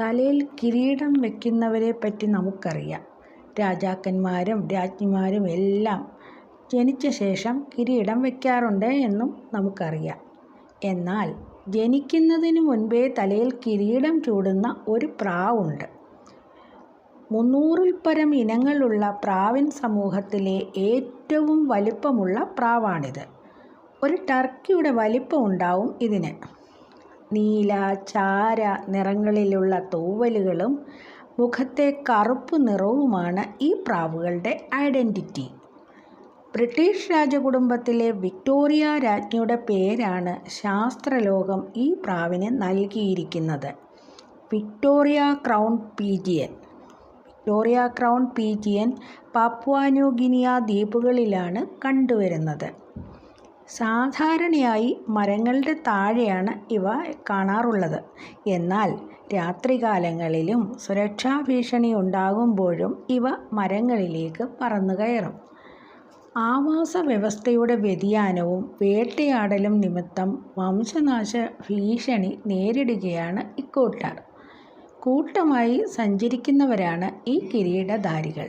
തലയിൽ കിരീടം വയ്ക്കുന്നവരെ പറ്റി നമുക്കറിയാം. രാജാക്കന്മാരും രാജ്ഞിമാരും എല്ലാം ജനിച്ച ശേഷം കിരീടം വയ്ക്കാറുണ്ട് എന്നും നമുക്കറിയാം. എന്നാൽ ജനിക്കുന്നതിന് മുൻപേ തലയിൽ കിരീടം ചൂടുന്ന ഒരു പ്രാവുണ്ട്. മുന്നൂറിൽ പരം ഇനങ്ങളുള്ള പ്രാവിൻ സമൂഹത്തിലെ ഏറ്റവും വലിപ്പമുള്ള പ്രാവാണിത്. ഒരു ടർക്കിയുടെ വലിപ്പം ഉണ്ടാവും ഇതിന്. നീല ചാര നിറങ്ങളിലുള്ള തൂവലുകളും മുഖത്തെ കറുപ്പ് നിറവുമാണ് ഈ പ്രാവുകളുടെ ഐഡന്റിറ്റി ബ്രിട്ടീഷ് രാജകുടുംബത്തിലെ വിക്ടോറിയ രാജ്ഞിയുടെ പേരാണ് ശാസ്ത്രലോകം ഈ പ്രാവിന് നൽകിയിരിക്കുന്നത്. Victoria crown pigeon. Victoria crown pigeon Papua New Guinea ദ്വീപുകളിലാണ് കണ്ടുവരുന്നത്. സാധാരണയായി മരങ്ങളുടെ താഴെയാണ് ഇവ കാണാറുള്ളത്. എന്നാൽ രാത്രികാലങ്ങളിലും സുരക്ഷാ ഭീഷണി ഉണ്ടാകുമ്പോഴും ഇവ മരങ്ങളിലേക്ക് പറന്നു കയറും ആവാസ വ്യവസ്ഥയുടെ വ്യതിയാനവും വേട്ടയാടലും നിമിത്തം വംശനാശ ഭീഷണി നേരിടുകയാണ് ഇക്കൂട്ടർ. കൂട്ടമായി സഞ്ചരിക്കുന്നവരാണ് ഈ കിരീടധാരികൾ.